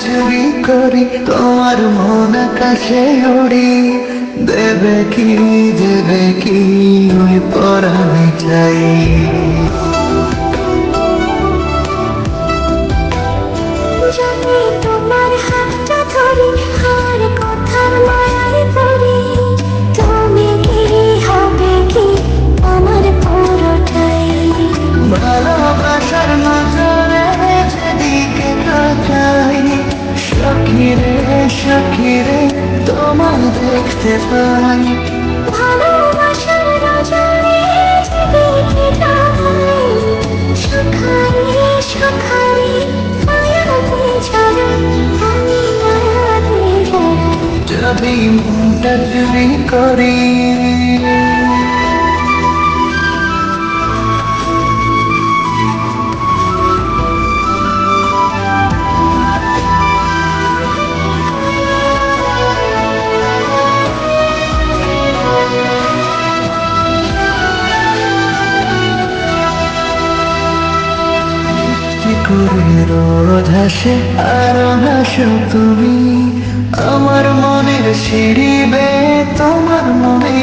চুরি করি তোমার মন আকাশে উড়ি দেবে কি দেবে কি ওই পরাণে চাই। রে সখী রে তোমার দেখতে পাই। ভালোবাসার মায়াতে আমি মায়াতে জড়াই যদি মনটা চুরি করি। করে রোজ হাসে আর হাসো তুমি আমার মনের সিঁড়ি বে তোমার মনে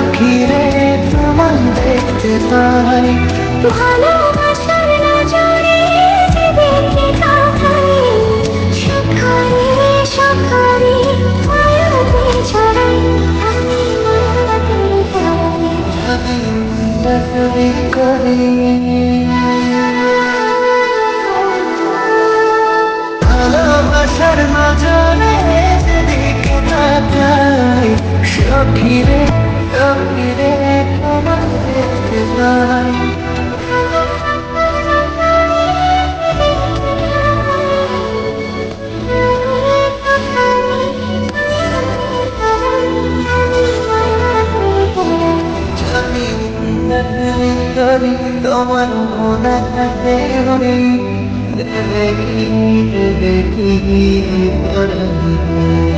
সখী রে তোমার দেখতে পাই। ভালোবাসার নজরে তাকাই ছড়াই। আমি মায়াতে করি। সখী তোমার মনে থাকে কি পরাণে